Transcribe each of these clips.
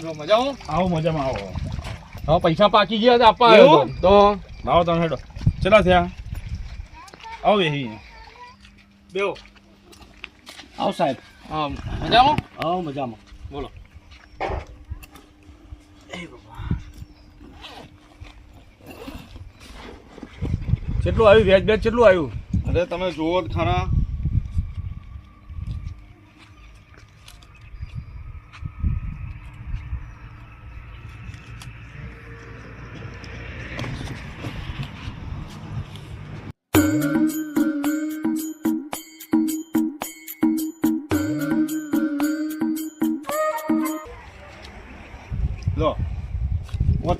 કેમ છો? મજામાં? આવો મજામાં આવો. હવે પૈસા પાકી ગયા તો આપવા આવ્યો તો. લાવો તમે હેડો. ચલા થયા? આવો બેહી બેહો. આવો સાહેબ. હા, મજામાં? હા મજામાં. બોલો. કેટલું આવ્યું? વ્યાજ વ્યાજ કેટલું આવ્યું? અરે તમે જુઓ ખાણા ખરા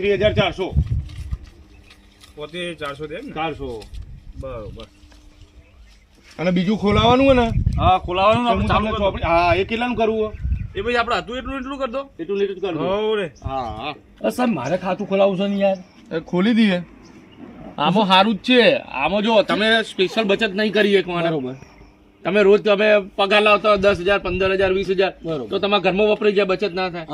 પોત્રીસ હજાર ચારસો. પોતે ચારસો દે ચારસો. બરોબર. અને બીજું ખોલાવાનું ને? હા ખોલાવાનું ચાલુ હા એ કેટલાનું કરવું એ ભાઈ આપણે હતું એટલું એટલું કરતો એટલું એટલું જ કરવું રે. હા હા. સાહેબ મારે ખાતું ખોલાવવું છે ને યાર? એ ખોલી દઈએ આમાં સારું જ છે. આમાં જો તમે સ્પેશિયલ બચત નહીં કરી એક બરોબર. તમે રોજ તમે પગાર લાવતા દસ હજાર પંદર હજાર વીસ હજાર તો તમારા ઘરમાં વપરાઈ જાય બચત ના થાય.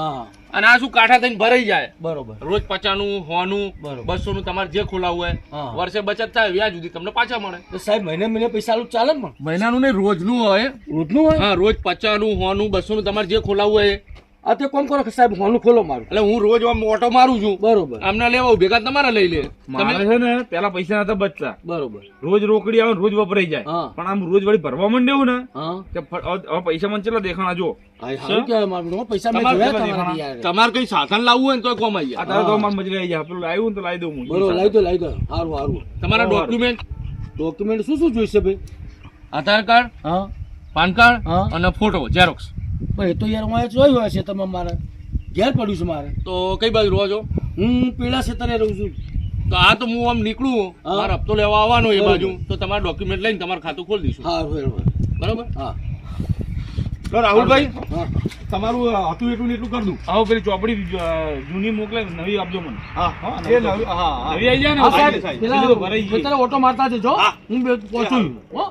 અને આ શું કાંઠા થઈને ભરાઈ જાય? બરોબર. રોજ પચાનું હોનું બરોબર. બસો નું તમારે જે ખોલાવું હોય વર્ષે બચત થાય વ્યાજ સુધી તમને પાછા મળે. તો સાહેબ મહિને મહિને પૈસા ચાલે ને પણ? મહિનાનું નહીં રોજનું હોય. રોજનું હોય? હા રોજ પચાનું હોનું બસો નું તમારે જે ખોલાવું હોય આ તો કોમ કરો કે સાહેબ હોનું ખોલો મારું. એટલે હું રોજ આમ ઓટો મારું છું. બરોબર. આમને લેવા આવું, ભેગા તમારે લઈ લે? મારે તમે છે ને પેલા પૈસા નતા બચતા. બરોબર. રોજ રોકડી આવે રોજ વપરાઈ જાય. પણ આમ રોજ વળી ભરવા માંડ્યું ને કે હવે પૈસા મને ચેલા દેખાણા જો તમારે કઈ સાધન લાવવું હોય ને તો કોમ આવી જાય. તારે તો મારે મજરી આવી જાય. પેલું લાવ્યું તો લાવી દઉં બરોબર લાવી દો લાવી દો. સારું સારું તમારા ડોક્યુમેન્ટ ડોક્યુમેન્ટ શું શું જોઈશે ભાઈ? આધાર કાર્ડ હા. પાન કાર્ડ અને ફોટો ઝેરોક્સ પણ એ તો યાર હું જોયું હશે તમે મારે. ઘેર પડ્યું છે મારે. તો કઈ બાજુ રહો છો? હું પીળા ક્ષેત્રે રહું છું. તો આ તો હું આમ નીકળું હા. મારે હપ્તો લેવા આવવાનો એ બાજુ. તો તમારા ડોક્યુમેન્ટ લઈને તમારું ખાતું ખોલી દઈશું. હા બરોબર. બરોબર? હા. તો રાહુલભાઈ હા. તમારું હતું એટલું ને એટલું કરી દઉં. આવો પેલી ચોપડી જૂની મોકલે નવી આપજો મને. હા હા, એ નવી- હા હા. નવી આવી જાય. ને હા. પેલા ઓટો મારતા જજો હા. હું બે પહોંચું. હો?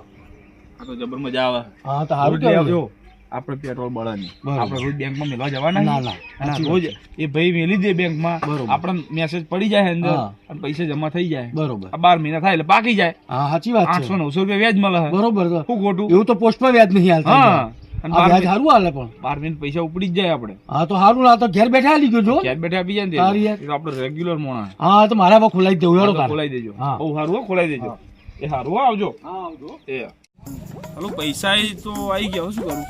આ તો જબર મજા આવે. હા તો સારું આવજો. આપણે પેટ્રોલ બળાની. બરોબર. આપણે રોજ બેંકમાં મેળવા જવાના ના, ના. રોજ એ ભાઈ મેલી દે બેંકમાં. આપણે મેસેજ પડી જાય અંદર અને પૈસા જમા થઈ જાય. બરોબર. બાર મહિના થાય એટલે પાકી જાય. હા સાચી વાત આઠસો નવસો રૂપિયા વ્યાજ મળે. છે. બરોબર શું ખોટું. એવું તો પોસ્ટમાં વ્યાજ નહીં હાલતા હા. વ્યાજ સારું હાલે પણ. બાર મિનિટ પૈસા ઉપડી જ જાય આપણે. હા તો સારું ના તો ઘેર બેઠા જો ક્યાર બેઠા આપી જાય ને આપણે રેગ્યુલર મોણા. હા તો મારા હવે ખોલાઈ જ દેવું ખોલાઈ દેજો. બહુ સારું ખોલાઈ દેજો. એ સારું આવજો. હા આવજો. એ. હલો પૈસા તો આવી ગયા શું કરું?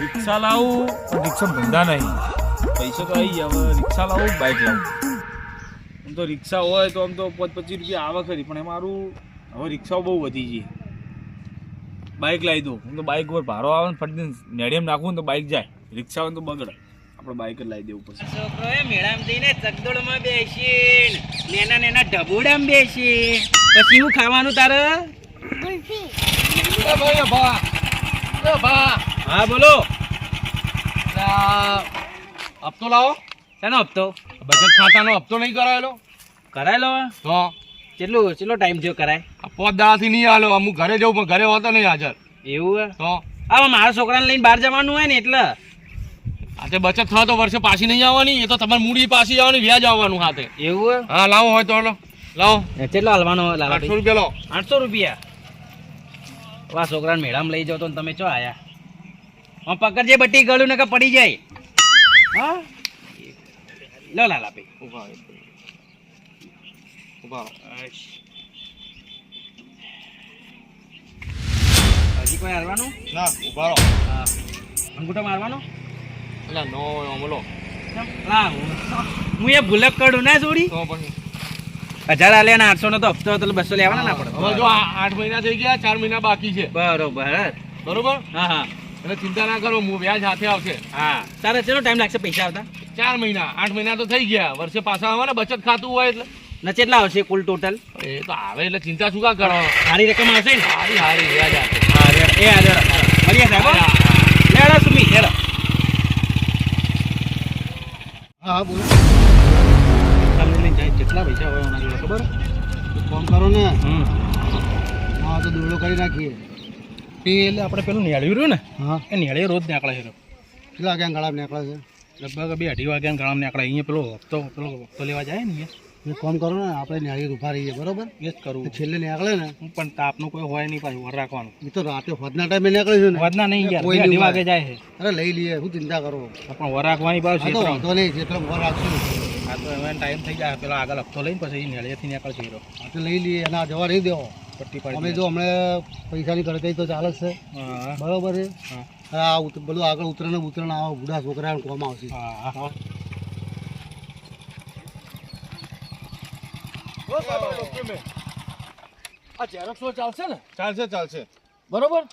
રિક્ષા લાવું? પણ રિક્ષા ધંધા નહીં. પૈસા તો આવી ગયા હવે રિક્ષા લાવું બાઇક લાવું? આમ તો રિક્ષા હોય તો આમ તો પાંચ પચીસ રૂપિયા આવે ખરી પણ એ મારું હવે રિક્ષાઓ બહુ વધી ગઈ. બાઇક લાવી દઉં. હું તો બાઇક ઉપર ભારો આવે ને ફટ નેડિયમ નાખું ને તો બાઇક જાય. રિક્ષા હોય તો બગડે. આપણે બાઇક જ લાવી દેવું પછી. એ મેળામાં જઈને ચકદોડમાં બેસીને નેના નેના ઢબુડામાં બેસી પછી હું ખાવાનું તારે. હા બોલો. હપ્તો લાવો. શેનો હપ્તો? બચત ખાતાનો હપ્તો નહીં કરાયેલો. કરાયેલો તો? કેટલું કેટલો ટાઈમ થયો કરાય? પોત દાડાથી નહીં આલો અમુક ઘરે જવું પણ ઘરે હોતો નહીં હાજર. એવું હે? તો? હા મારા છોકરાને લઈને બહાર જવાનું હોય ને એટલે. આજે બચત થાય તો વર્ષે પાછી નહીં આવવાની એ તો તમારે મૂડી પાછી આવવાની વ્યાજ આવવાનું હાથે. એવું હા? લાવો હોય તો લાવો. હે કેટલો હાલવાનો લાલા આઠસો રૂપિયા લો. આઠસો રૂપિયા? વાહ છોકરાને મેળામાં લઈ જાઓ તો તમે ચો આયા? હા પકડજે બટી ગળું ને કે પડી જાય. હા? લો લાલ ભાઈ. ઊભા. ઊભા હજી કોઈ હારવાનું? ના ઊભા રહો. હા. અંગૂઠો મારવાનો એટલે નો હોય ના હું એ ભૂલક કરું ના તો પછી. હજાર આલે ને આઠસો નો તો હપ્તો એટલે બસો લેવાના ના પડે. હવે જો આઠ મહિના થઈ ગયા ચાર મહિના બાકી છે. બરોબર બરોબર? હા હા. એટલે ચિંતા ના કરો હું વ્યાજ હાથે આવશે. હા. તારે ચેનો ટાઈમ લાગશે પૈસા આવતા? ચાર મહિના. આઠ મહિના તો થઈ ગયા. વર્ષે પાછા આવે ને બચત ખાતું હોય એટલે. ને કેટલા આવશે કુલ ટોટલ એ તો આવે એટલે ચિંતા શું કા કરો? સારી રકમ આવશે ને? સારી સારી વ્યાજ હા એ હા કરો કરી નાખીએ પેલે આપણે પેલું નિહાળ્યું રહ્યું ને હા. એ નિહાળીએ રોજ નીકળે છે કેટલા વાગ્યા ગળા નીકળે છે? લગભગ બે અઢી વાગ્યા ગામ નીકળે. અહીંયા પેલો હપ્તો પેલો હપ્તો લેવા જાય ને એ કોમ કરો ને આપણે ન્યાળી ઊભા રહીએ બરોબર? એ જ કરવું છેલ્લે નીકળે ને. પણ તાપનું કોઈ હોય નહીં પાછું વર રાખવાનું. એ તો રાતે હોદના ટાઈમે નીકળે છે ને. વધના નહીં યાર કોઈ અઢી વાગે જાય છે. અરે લઈ લઈએ શું ચિંતા કરો? પણ વર રાખવાની પાછું તો વાંધો નહીં જેટલો વર રાખશું. આ તો હવે ટાઈમ થઈ જાય પેલા આગળ હપ્તો લઈને પછી નેળિયેથી નીકળશે તો લઈ લઈએ એના જવા નહીં દેવો. પટ્ટી અમે જો હમણાં પૈસાની કડકાઈ તો ચાલે છે. બરોબર છે? આ બધું આગળ ઉતરણ ઉતરણ આવા બુઢા છોકરા કોમ આવશે. આ ચાલશે ને? ચાલશે ચાલશે. બરોબર?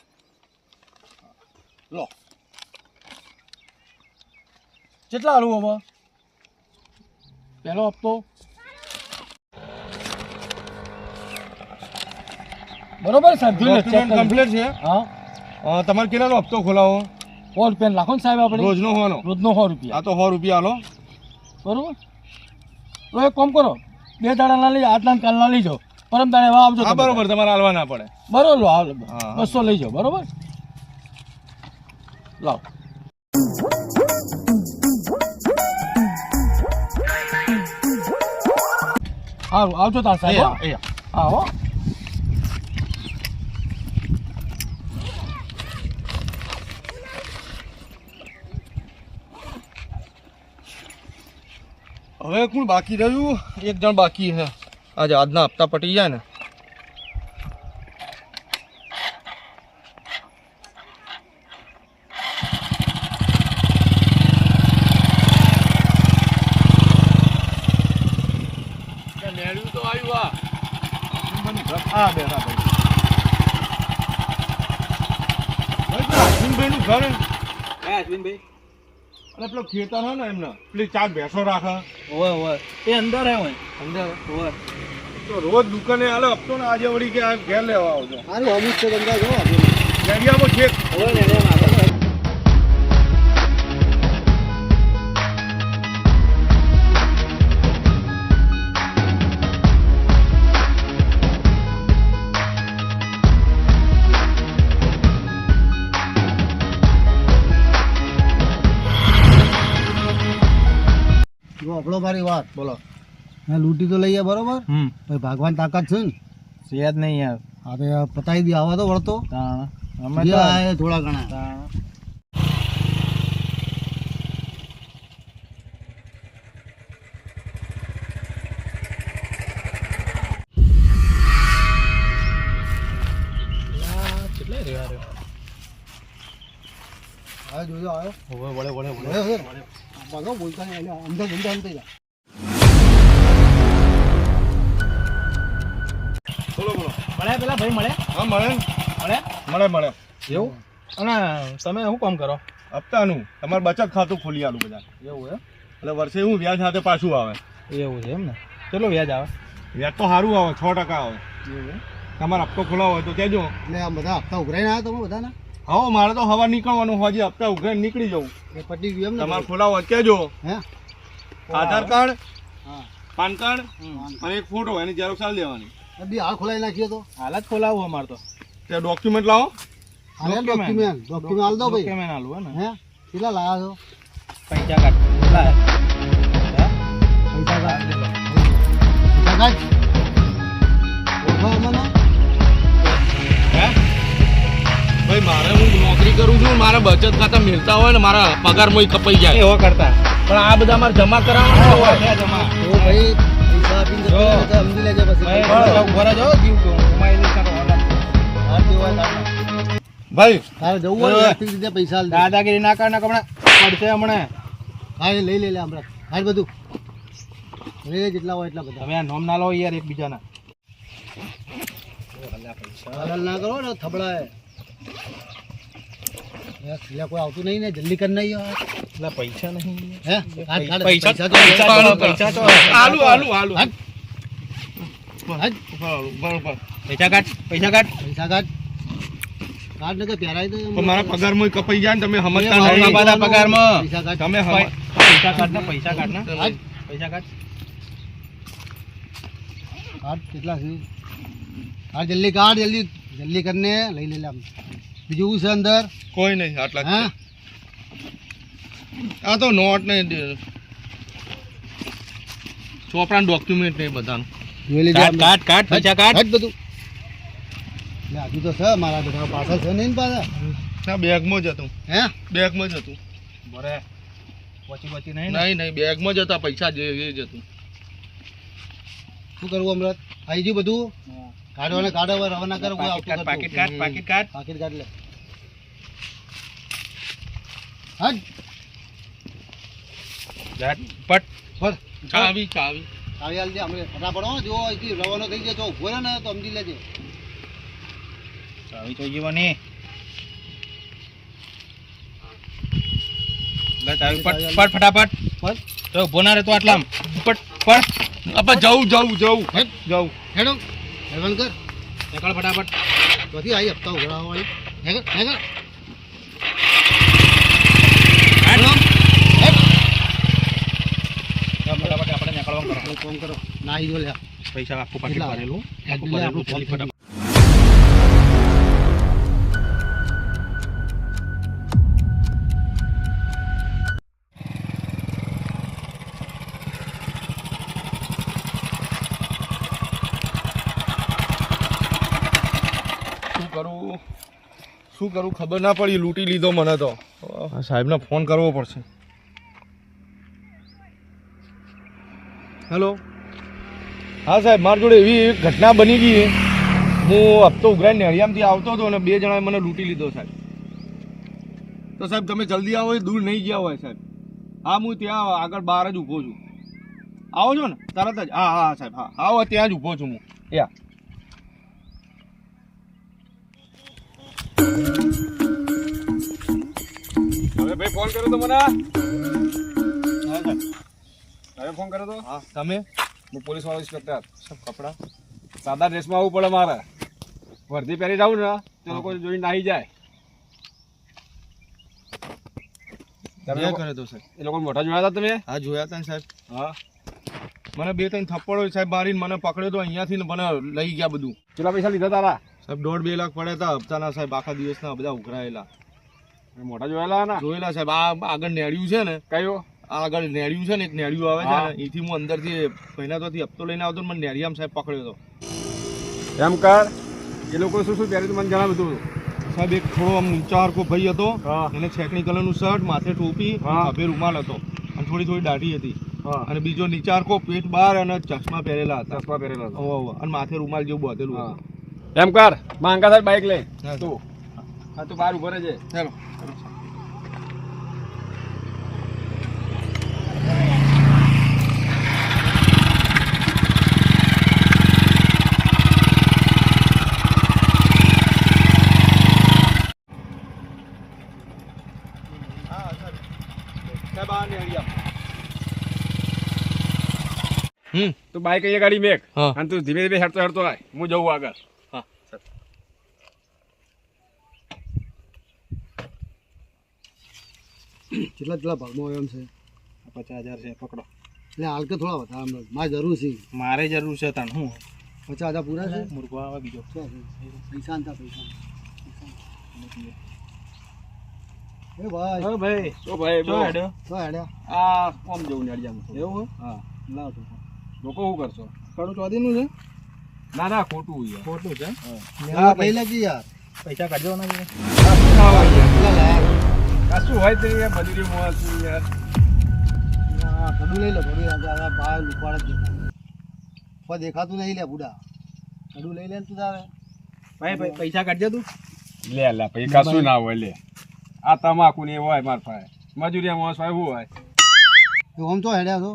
લો. કેટલા હાલું આમાં? પહેલો હપ્તો? બરોબર સાહેબ જોઈ લો. કમ્પ્લીટ છે. હા. તમારે કેટલાનો હપ્તો ખોલાવો? સો રૂપિયા લાખો ને સાહેબ આપણે. રોજનો હોવાનો. રોજનો સો રૂપિયા. આ તો સો રૂપિયા હાલો. બરોબર? તો એક કામ કરો બે દાડાના લઈ આટલા કાલના લઈ જાઓ. પરમ દાડે એવા આવજો બરોબર તમારે હાલવા ના પડે. બરોબર લો હાલ. બસો લઈ જાઓ બરોબર? લાવ. સારું આવજો તાર સાહેબ હો. હા. હવે કોણ બાકી રહ્યું? એક જણ બાકી છે. આજે આજના હપ્તા પટી જાય ને. આ. હા બેઠા ભાઈ. અશ્વિનભાઈ નું ઘર અશ્વિનભાઈ. અને પેલો ખેતર હે ને એમને પેલી ચાર ભેંસો રાખે. હોય હોય. એ અંદર હે હોય. અંદર? હોય. તો રોજ દુકાને હાલે હપ્તો ને આજે વળી કે આ ઘેર લેવા આવજો. હારું અમુક છે ધંધા જો. એરિયામાં ખેત હોય ને આપણો મારી વાત બોલો. હા લૂંટી તો લઈએ બરોબર? ભાઈ ભાગવાન તાકાત છે ને? સેજ નહીં યાર. હા તો પતાવી દે આવા તો વળતો. અમે તો થોડા ઘણા. જોજો આવ્યો ઓય વળે વળે. વળે. ભાગો બોલતા નહીં અંદર અંદર અંદર. બોલો બોલો મળ્યા પેલા ભાઈ મળે હા મળે મળે મળે મળે એવું અને તમે શું કામ કરો હપ્તાનું તમારે બચત ખાતું ખોલી આલું બધા એવું એમ એટલે વર્ષે હું વ્યાજ સાથે પાછું આવે. એવું છે એમ ને. કેટલો વ્યાજ આવે? વ્યાજ તો સારું આવે છ ટકા આવે. એવું તમારે હપ્તો ખોલાવો હોય તો કહેજો. એટલે આ બધા હપ્તા ઉઘરાઈને આવ્યા તમે બધાના? હા મારે તો હવા નીકળવાનું હજી હપ્તા ઉઘરે નીકળી જવું. એ પટી ગયું તમારે ખોલાવો કેજો. હે? આધાર કાર્ડ હા. પાન કાર્ડ અને એક ફોટો એની ઝેરોક્ષ આલી દેવાની. બધી હાલ ખોલાવી નાખીએ તો. હાલ જ ખોલાવો અમારે તો. ત્યાં ડોક્યુમેન્ટ લાવો. હાલે ડોક્યુમેન્ટ ડોક્યુમેન્ટ હાલ દો ભાઈ. ડોક્યુમેન્ટ હાલવું ને. હે? કેટલા લાયા છો? પૈસા કાઢ કેટલા હે? હે? પૈસા કાઢ. પૈસા કાઢ. કરું છું મારા બચત ખાતા મેળતા હોય ને મારા પગાર મોય કપાઈ જાય. એવો કરતા. પણ આ બધા મારે જમા કરાવવાના જમા. તો ભાઈ પૈસા આપીને સમજી લેજે પછી. જીવ તો. ભાઈ. તારે જવું હોય રીતે પૈસા. દાદાગીરી ના કર ને હમણાં પડશે હમણાં. હા એ લઈ લે લે હમણાં. હાલ બધું. લઈ લે જેટલા હોય એટલા બધા. તમે આ નોમ ના લો યાર એકબીજાના. ના કરો ને થબડાય. યાર, કોઈ આવતું નહીં ને જલ્દી કરી નહીં એટલે પૈસા નહીં. હે? પૈસા તો પૈસા તો આલુ આલુ આલુ હાથ. હાથ. બરોબર. પૈસા કાઢ પૈસા કાઢ. પૈસા કાઢ. કાઢ ને પહેરાય તો મારા પગાર કપાઈ જાય ને તમે સમજતા એ મારા નહીં. પગારમાં. પૈસા કાઢ. તમે હમ- પૈસા કાઢ ને પૈસા કાઢ ને. પૈસા કાઢ. કાઢ કેટલા છે? કાઢ જલ્દી કાઢ જલ્દી. જલ્દી કરીને લઈ લે લે આમ બીજું છે અંદર? કોઈ નહીં આટલા હા? આ તો નોટ ને ચોપડા ડોક્યુમેન્ટ ને બધાનું. કાટ કાટ કાટ પૈસા કાટ બધું. હજુ તો છે મારા બધા પાછળ છે નહીં ને પાછા? ના બેગમાં જ હતું. હે? બેગમાં જ હતું. બરે. પછી પછી નહીં નહીં નહીં બેગમાં જ હતા પૈસા જે જ હતું. શું કરવું અમરત આવી ગયું બધું? કાઢો ને કાઢો હવે રવાના કરો પાકીટ આવતું. પાકીટ કાઢ પાકીટ કાઢ. પાકીટ કાઢ લે. હટ. જાટ પટ. ફર ચાવી ચાવી. ચાવી દે અમે ફટાફટ હો જો અહીંથી રવાનો થઈ જાય તો ઊભો રહે ને તો સમજી લેજે. ચાવી તો જીવવાની ચાવી પટ પટ ફટાફટ. ફટ તો ઊભો ના રહે તો આટલા પટ પટ. આપણે જવું જવું જવું. જવું. હેડો. હેડવાન કર. નીકળ ફટાફટ. પછી આવી હપ્તા ઉઘરાવા વાળી. હેગણ હેગણ. ફટાફટ આપણે નીકળવાનું કરો. કોમ કરો. નાહી જો લે પૈસા આપવું પાકીટ કેટલા? ભરેલું હેડ આખું લે, ભરેલું આપણું જલ્દી ફટાફટ. ફટાફટ. શું કરું? ખબર ના પડી, લૂંટી લીધો મને તો. સાહેબને ફોન કરવો પડશે. હેલો? હા સાહેબ, મારી જોડે એવી ઘટના બની ગઈ. હું હપ્તો ઉઘરાઈ નેળિયામથી આવતો હતો અને બે જણાએ મને લૂંટી લીધો સાહેબ. તો સાહેબ, તમે જલ્દી આવો, એ દૂર નહીં ગયા હોય સાહેબ. હા, હું ત્યાં આગળ બહાર જ ઊભો છું. આવો છો ને? તરત જ. હા હા સાહેબ, હા. આવો, ત્યાં જ ઊભો છું હું. યા. હવે ભાઈ ફોન કર્યો તો મને? હવે ફોન કર્યો તો? હા તમે? હું પોલીસ વાળો ઇન્સ્પેક્ટર સબ કપડા? સાદા ડ્રેસમાં આવવું પડે મારે. વર્દી પહેરી જાઉં ને તે લોકો જોઈને નાહી જાય. તમે કરે તો સાહેબ? એ લોકો મોઢા જોયા હતા તમે? હા જોયા હતા ને સાહેબ. હા. મને બે ત્રણ થપ્પડો સાહેબ મારીને મને પકડ્યો તો અહીંયાથી મને લઈ ગયા બધું. કેટલા પૈસા લીધા તારા? સાહેબ દોઢ બે લાખ પડ્યા હતા હપ્તાના સાહેબ આખા દિવસના બધા ઉઘરાયેલા. મોટા જોયેલા ના જોયેલા સાહેબ આ આગળ નેડ્યું છે ને કયો? આ આગળ નેડ્યું છે ને એક નેળ્યું આવે છે એથી હું અંદરથી પહેલા તોથી હપ્તો લઈને આવતો મને નેડિયા સાહેબ પકડ્યો હતો. એમ કર એ લોકો શું શું પહેર્યું મને જણાવ્યું હતું સાહેબ એક થોડો આમ ઊંચા હરકો ભાઈ હતો હા. એને છેકણી કલરનું શર્ટ માથે ટોપી. ખભે રૂમાલ હતો. અને થોડી થોડી દાઢી હતી. હા. અને બીજો નીચા હરકો પેટ બહાર અને ચશ્મા પહેરેલા હતા. ચશ્મા પહેરેલા હતા. અને માથે રૂમાલ જેવું બાંધેલું હતું. એમ કર માંગા થાય બાઈક લઈ હા. તું. હા. તું બહાર ઊભો રહેજે. ચાલો. સાહેબ. હમ. તું બાઈક અહીંયા ગાડી મેક. હા. અને તું ધીમે ધીમે હેડતો હેડતો આય. હું જવું આગળ. કેટલા કેટલા ભાગમાં આવ્યો એમ છે? પચાસ હજાર છે પકડો. એટલે હાલ કે થોડા વધારે. મારે જરૂર છે. મારે જરૂર છે તને હું? પચાસ હજાર પૂરા છે? મુર્ગો આવે બીજો. પૈસા હતા પૈસા એ ભાઈ. હા. હેડ્યો હેડ્યા. આ આમ જવું નેળિયામાં એવું હા. લાવ તો. લોકો શું કરશો? કડું ચોદીનું છે? ના ના ખોટું ખોટું છે? લેવા લઈ લેજે યાર? પૈસા કાઢજો ને કશું ના હોય તો યાર મજૂરી મોસ યાર. કડું લઈ લે કડું ભાઈ આ લુપાડ જ કોઈ દેખાતું નહીં લે બુડા. કડું લઈ લે ને તું તારે. ભાઈ ભાઈ પૈસા કાઢજે તું. લે લે ભાઈ કશું ના હોય લે. આ તમાકુ ને હોય માર પાસે. મજૂરી મોસ હોય શું હોય. તું આમ તો હેડ્યા છો.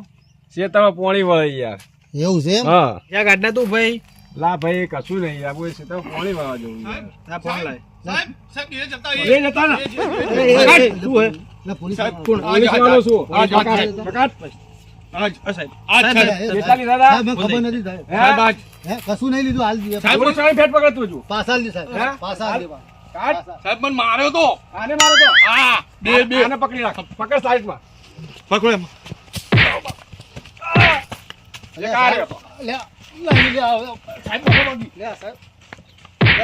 છે તમે પોણી વળે યાર. એવું છે એમ? હા. યાર કાઢના તું ભાઈ? લા ભાઈ કશું નહીં યાર. બોલ છે તમે પોણી વાળવા જવું યાર આ ફોન લાય. સાહેબ સાહેબ એ જતા એ જતા ને. શું હે એટલે પોલીસ સાહેબ, કોણ? પોલીસ વાળો શું? આ આ કાકા કાકા આજ સાહેબ. સાહેબ, આજ સાહેબ, મને ખબર નથી સાહેબ. સાહેબ આજ કશું નહીં લીધું હાલ દીએ સાહેબ સાહેબ ફેટ પકડતું છું પાછા લી સાહેબ. હે? પાછા કાટ. સાહેબ મને માર્યો તો. આને મારો તો? આ બે બે. આને પકડી રાખ. પકડ સાઈડમાં પકડો એમ. એક આ લે લે સાહેબ પકડો. લે સાહેબ.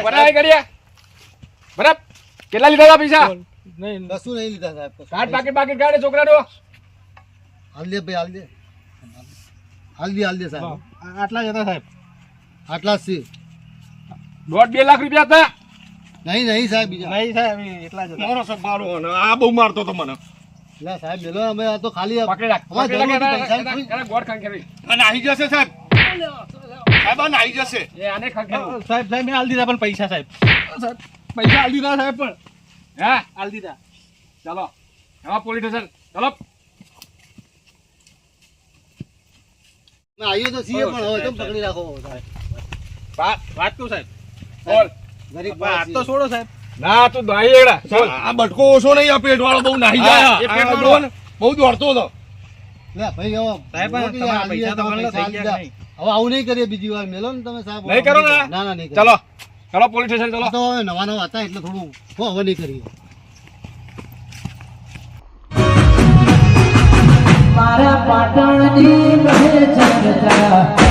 બરાબર કર્યા બરાબર? કેટલા લીધા હતા પૈસા? નહીં કશું નહીં લીધા સાહેબ કાર્ડ પાકીટ પાકીટ કાઢે છોકરાનો. હાલ દે ભાઈ હાલ દે. હાલ દે હાલ દે સાહેબ. આટલા જ હતા સાહેબ. આટલા જ છે. દોઢ બે લાખ રૂપિયા હતા? નહીં નહીં સાહેબ બીજા. નહીં સાહેબ એટલા જ હતા. મારો સાહેબ મારો આ બહુ મારતો તો મને. લે સાહેબ મેલો અમે આ તો ખાલી પકડી રાખ પકડી ગોળ ખંખેરી. અને આવી જશે સાહેબ. સાહેબ આ નાહી જશે. એ આને ખંખેરું. સાહેબ સાહેબ મેં હાલ દીધા પણ પૈસા સાહેબ. સાહેબ. પૈસા આલ દીધા સાહેબ પણ. હા આલ દીધા. ચાલો હા પોલીસ સ્ટેશન ચાલો. અમે તો છીએ પણ હવે કેમ પકડી રાખો? સાહેબ વાત વાત કહું સાહેબ? બોલ. ગરીબ વાત તો છોડો સાહેબ. ના તું દાઈ એડા સાહેબ, આ બટકો ઓછો નહીં આ પેટ વાળો બહુ નાહી જાય. એ પેટ વાળો. બહુ દોડતો હતો. લે ભાઈ હવે સાહેબ, તમારા પૈસા તો દીધા, ગણો પૈસા થઈ ગયા હાલ હવે આવું નહીં કરીએ બીજી વાર. મેલો ને તમે સાહેબ. નહીં કરો ને? ના ના નહીં ચાલો. ચાલો પોલીસ સ્ટેશન ચાલો. તો હવે નવા નવા હતા એટલે થોડું હો, હવે નહીં કરીએ. મારા પાટણની મહે ચંદ્રા